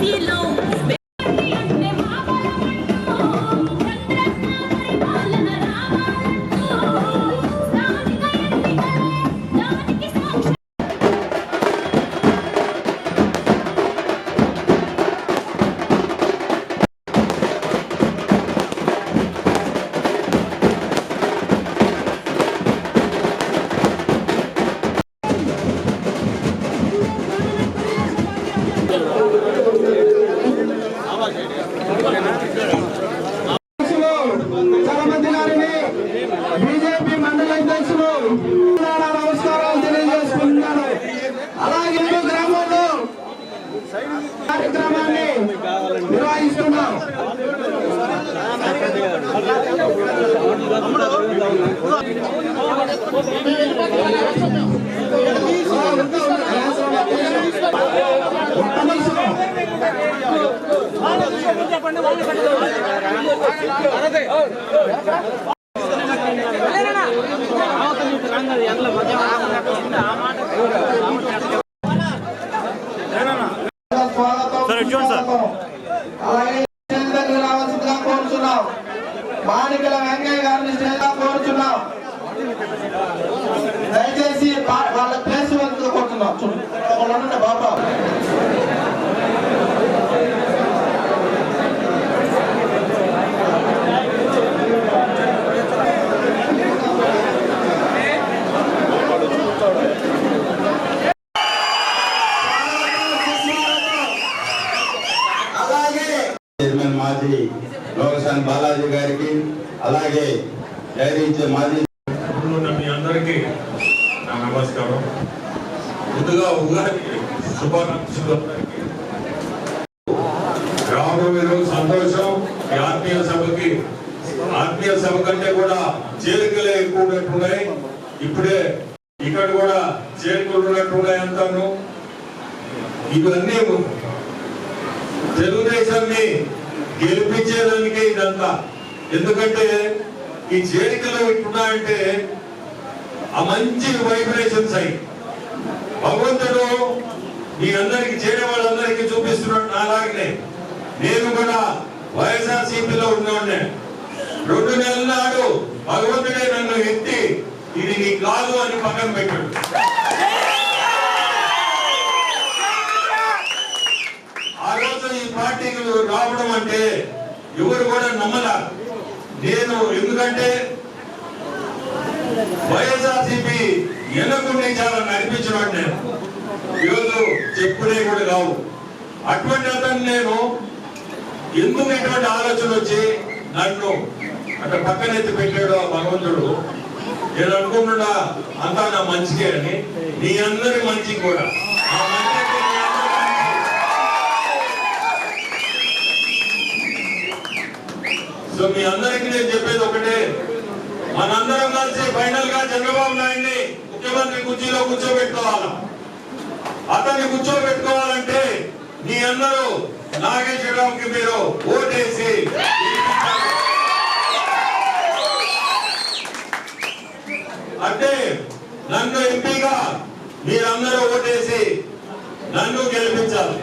Be Below కార్యక్రమాన్ని నిర్వహిస్తున్నాం. ఒక్క నమస్కారం. ముందుగా ఉగాది శుభాకాంక్షలు. అందరికీ. రోజు సంతోషం. ఈ ఆత్మీయ సభకి ఆత్మీయ సభ కంటే కూడా చేరికలే ఎక్కువన్నట్టున్నాయి ఇప్పుడే ఇక్కడ కూడా చేరికలు అంటాను. ఇవన్నీ తెలుగుదేశాన్ని గెలిపించేదానికే ఇదంతా. ఎందుకంటే ఈ చేరికలు ఇట్టున్నాయంటే ఆ మంచి వైబ్రేషన్స్ అయి భగవంతుడు మీ అందరికి చేరే వాళ్ళందరికీ చూపిస్తున్నాడు నాలాగనే. నేను కూడా వైఎస్ఆర్ సిపిలో ఉన్నవాడినే. రెండు నెలల నాడు భగవంతుడే నన్ను ఎత్తి ఇది నీ కాదు అని పక్కన పెట్టాడు. ఆ రోజు ఈ పార్టీకి రావడం అంటే ఎవరు కూడా నమ్మలా. నేను ఎందుకంటే వైఎస్ఆర్సీపీ ఎన్నుకుంటే చాలా నడిపించినాడు నేను. ఈరోజు చెప్పుకునే కూడా కావు అటువంటి అతను నేను ఎందుకు ఇటువంటి ఆలోచన వచ్చి నన్ను అక్కడ పక్కనెత్తి పెట్టాడు ఆ భగవంతుడు? నేను అనుకుంటున్నా అంతా నా మంచికే అని. నీ అందరి మంచి కూడా. ఆ మంచి. సో మీ అందరికీ నేను చెప్పేది ఒకటే. మనందరం కలిసి ఫైనల్గా చంద్రబాబు నాయుడిని ముఖ్యమంత్రి కుర్చీలో కూర్చోబెట్టుకోవాలి. అతన్ని కూర్చోబెట్టుకోవాలంటే మీ అందరూ నాగేశ్వరరావుకి మీరు ఓటేసి అంటే నన్ను ఎంపీగా మీరందరూ ఓటేసి నన్ను గెలిపించాలి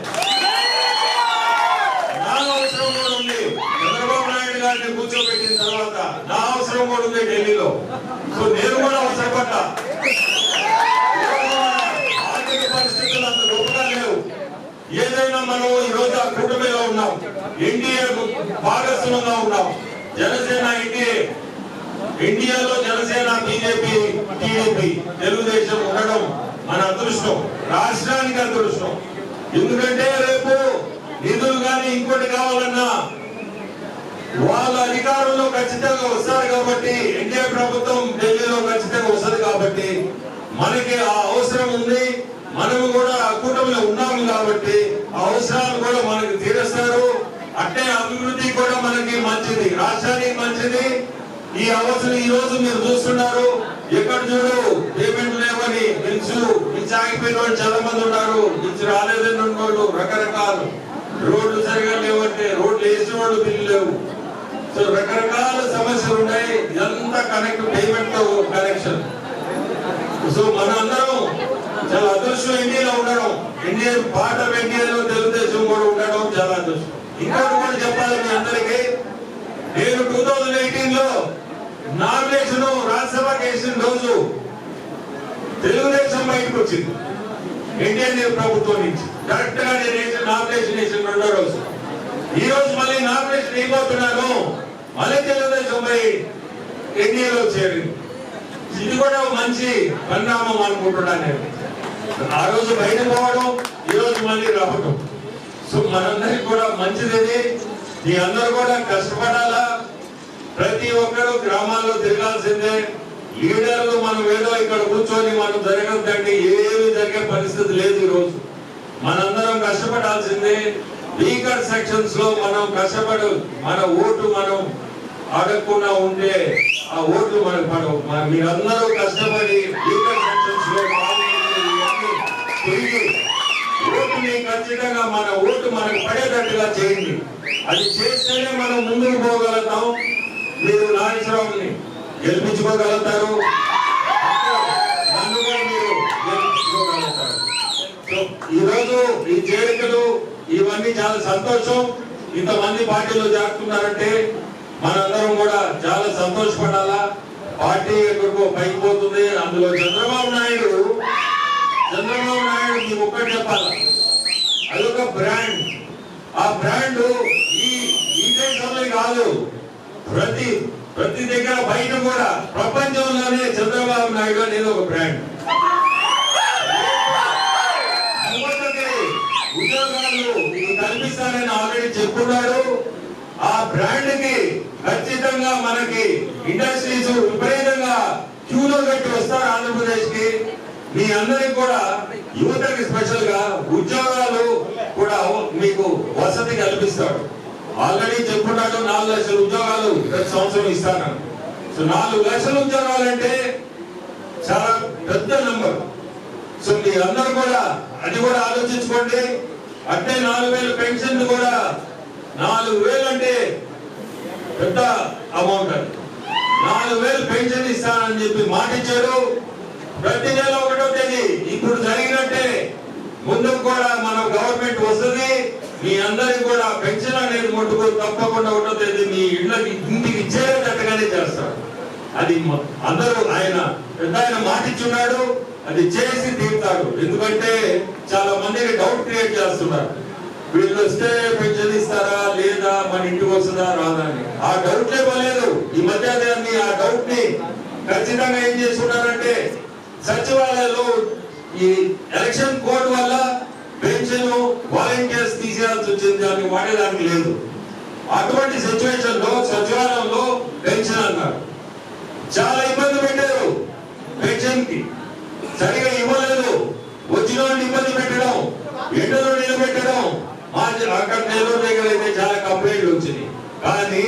నా అవసరం కూడా ఉంది చంద్రబాబు నాయుడు గారిని కూర్చోబెట్టిన తర్వాత నా అవసరం కూడా ఉంది ఢిల్లీలో. సో నేను కూడా అవసరపడ్డా ఆర్థిక పరిస్థితులు అంత గొప్పగా లేవు. ఏదైనా మనం ఈ రోజు ఆ కూటమిలో ఉన్నాం. ఎన్డీఏ భాగస్వామ్యంగా ఉన్నాం. జనసేన ఎన్డీఏ. ఇండియాలో జనసేన బీజేపీ టీడీపీ తెలుగుదేశం ఉండడం మన అదృష్టం. రాష్ట్రానికి అదృష్టం. ఎందుకంటే రేపు నిధులు కానీ ఇంకోటి కావాలన్నా వాళ్ళ అధికారంలో ఖచ్చితంగా వస్తారు కాబట్టి ఎన్డీఏ ప్రభుత్వం ఢిల్లీలో ఖచ్చితంగా వస్తుంది కాబట్టి మనకి ఆ అవసరం ఉంది. మనము కూడా ఆ కూటమిలో ఉన్నాము కాబట్టి ఆ అవసరాలు కూడా మనకి తీరుస్తారు. అట్టే అభివృద్ధి కూడా మనకి మంచిది. రాష్ట్రానికి మంచిది. ఈ అవసరం ఈ రోజు మీరు చూస్తున్నారు. ఎక్కడ చూడు పేమెంట్ లేవని బిల్స్ బిల్స్ ఆగిపోయిన వాళ్ళు చాలా మంది ఉన్నారు. బిల్స్ రాలేదని ఉన్నోళ్ళు రకరకాలు. రోడ్లు సరిగా లేవంటే రోడ్లు వేసిన వాళ్ళు బిల్లు లేవు. సో రకరకాల సమస్యలు ఉన్నాయి. ఇదంతా కనెక్ట్ పేమెంట్ కనెక్షన్ సో మన అందరం చాలా అదృష్టం ఇండియాలో ఉండడం. ఇండియన్ పార్ట్ ఆఫ్ ఇండియాలో తెలుగుదేశం కూడా ఉండడం చాలా అదృష్టం. ఇంకోటి కూడా చెప్పాలి మీ అందరికీ. నేను టూ థౌజండ్ ఎయిటీన్లో నామినేషన్ రాజ్యసభకి వేసిన రోజు తెలుగుదేశం బయటకు వచ్చింది. ఎన్డీఏ ప్రభుత్వం నుంచి. కరెక్ట్గా నేను నామినేషన్ వేసిన రెండో రోజు. ఈ రోజు మళ్ళీ నామినేషన్ ఇవ్వబోతున్నాను. మళ్ళీ తెలుగుదేశం పోయి ఎన్డీఏలో చేరింది. ఇది కూడా మంచి పరిణామం అనుకుంటున్నాను నేను. ఆ రోజు బయట పోవడం ఈ రోజు మళ్ళీ రావడం. సో మనందరికి కూడా మంచిది ఇది. మీ అందరూ కూడా కష్టపడాలా? ప్రతి ఒక్కరు గ్రామాల్లో తిరగాల్సిందే. లీడర్లు మనం ఏదో ఇక్కడ కూర్చొని మనం జరగద్దండి ఏమి జరిగే పరిస్థితి లేదు ఈరోజు రోజు. మనందరం కష్టపడాల్సిందే. వీకర్ సెక్షన్స్లో మనం కష్టపడు మన ఓటు మనం అడగకుండా ఉంటే ఆ ఓట్లు మనకు పడవు. మీరందరూ కష్టపడి ఓటుని ఖచ్చితంగా మన ఓటు మనకు పడేటట్టుగా చేయండి. అది చేస్తేనే మనం ముందుకు పోగలుగుతాం. మీరు నాగేశ్వరరావుని గెలిపించుకోగలుగుతారు. నన్ను కూడా మీరు గెలిపించుకోగలుగుతారు. సో ఈ ఈ చేరికలు ఇవన్నీ చాలా సంతోషం. ఇంతమంది పార్టీలో చేరుతున్నారంటే మనందరం కూడా చాలా సంతోషపడాలా? పార్టీ ఎక్కడికో పైకి పోతుంది. అందులో చంద్రబాబు నాయుడు చంద్రబాబు నాయుడు మీకు ఒక్కటి చెప్పాలి? అదొక బ్రాండ్. ఆ బ్రాండ్ ఈ ఈ దేశంలో కాదు ప్రతి ప్రతి దగ్గర బయట కూడా ప్రపంచంలోనే చంద్రబాబు నాయుడు అనేది ఒక బ్రాండ్. ఉద్యోగాలు మీకు కల్పిస్తానని ఆల్రెడీ చెప్పున్నాడు ఆ బ్రాండ్కి ఖచ్చితంగా మనకి ఇండస్ట్రీస్ విపరీతంగా క్యూలో పెట్టి వస్తారు ఆంధ్రప్రదేశ్కి మీ అందరికి కూడా యువతకి స్పెషల్గా ఉద్యోగాలు కూడా మీకు వసతి కల్పిస్తాడు. ఆల్రెడీ చెప్పుకున్నాడు నాలుగు లక్షల ఉద్యోగాలు ప్రతి సంవత్సరం ఇస్తాను. సో నాలుగు లక్షల ఉద్యోగాలు అంటే చాలా పెద్ద నెంబర్ సో మీరందరూ కూడా అది కూడా ఆలోచించుకోండి. అంటే నాలుగు వేల పెన్షన్ కూడా నాలుగు వేలు అంటే పెద్ద అమౌంట్ అది. నాలుగు వేలు పెన్షన్ ఇస్తానని చెప్పి మాట ఇచ్చాడు. ప్రతి నెల ఒకటో తేదీ. ఇప్పుడు జరిగినట్టే. ముందుకు కూడా మన గవర్నమెంట్ వస్తుంది. మీ అందరికి కూడా పెన్షన్ అనేది ముట్టుకు తప్పకుండా ఒకటో తేదీ మీ ఇళ్ళకి ఇంటికి ఇచ్చేటట్టుగానే చేస్తాడు అది అందరూ ఆయన పెద్ద ఆయన మాటిచ్చున్నాడు అది చేసి తీరుతాడు. ఎందుకంటే చాలా మందికి డౌట్ క్రియేట్ చేస్తున్నారు. వీళ్ళు వస్తే పెన్షన్ ఇస్తారా లేదా మన ఇంటికి వస్తుందా రాదా అని? ఆ డౌట్ లేవలేదు. ఈ మధ్య దాన్ని ఆ డౌట్ని ఖచ్చితంగా ఏం చేస్తున్నారంటే సచివాలయాల్లో ఈ ఎలక్షన్ కోడ్ వల్ల పెన్షన్ వాలంటీర్స్ తీసేయాల్సి వచ్చింది దాన్ని వాడేదానికి లేదు. అటువంటి సిచ్యువేషన్లో సచివాలయంలో పెన్షన్ అన్నారు. చాలా ఇబ్బంది పెట్టారు పెన్షన్కి సరిగా ఇవ్వలేదు. వచ్చిన ఇబ్బంది పెట్టడం ఎండలో నిలబెట్టడం అక్కడ నెల్లూరు దగ్గర అయితే చాలా కంప్లైంట్లు వచ్చింది. కానీ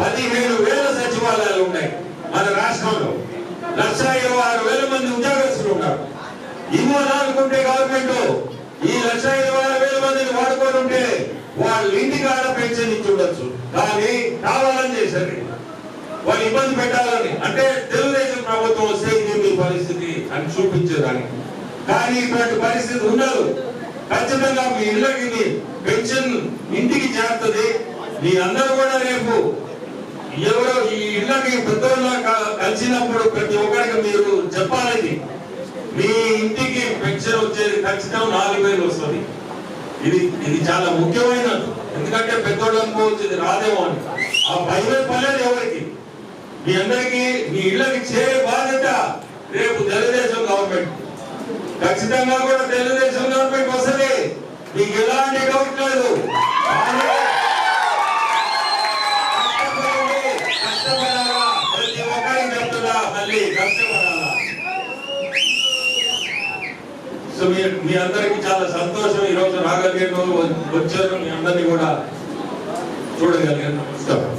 పదిహేను వేల సచివాలయాలు ఉన్నాయి మన రాష్ట్రంలో. లక్ష ఇరవై ఆరు వేల మంది ఉద్యోగస్తులు ఉన్నారు. ఇవ్వాలనుకుంటే గవర్నమెంట్ ఈ లక్ష ఇరవై ఆరు వేల మందిని వాడుకొని ఉంటే వాళ్ళు ఇంటికి ఆడ పెన్షన్ ఇచ్చి ఉండొచ్చు. కానీ కావాలని చేశారు. వాళ్ళు ఇబ్బంది పెట్టాలని. అంటే తెలుగుదేశం ప్రభుత్వం వస్తే ఇది మీ పరిస్థితి అని చూపించేదానికి కానీ ఇటువంటి పరిస్థితి ఉండదు. ఖచ్చితంగా మీ ఇళ్ళకి మీ పెన్షన్ ఇంటికి చేస్తుంది మీ అందరూ కూడా రేపు ఎవరో ఈ ఇళ్ళకి పెద్దోళ్ళ కలిసినప్పుడు ప్రతి ఒక్కరికి మీరు చెప్పాలని మీ ఇంటికి పెన్షన్ వచ్చేది ఖచ్చితంగా నాలుగు వేలు వస్తుంది. ఇది ఇది చాలా ముఖ్యమైనది. ఎందుకంటే పెద్దోళ్ళు అనుకోవచ్చు రాదేమో అని. ఆ భయమే పర్లేదు ఎవరికి? మీ అందరికి మీ ఇళ్ళకి చేరే బాధ్యత రేపు తెలుగుదేశం గవర్నమెంట్ ఖచ్చితంగా కూడా తెలుగుదేశం గవర్నమెంట్ వస్తే మీకు ఎలాంటి డౌట్ లేదు కష్టపడాలా? ప్రతి ఒక్కరికి చెప్తున్నా మళ్ళీ కష్టపడాలా? సో మీ మీ అందరికి చాలా సంతోషం. ఈ రోజు రాగలిగిన వచ్చారు. మీ అందరినీ కూడా చూడగలిగాను నమస్కారం.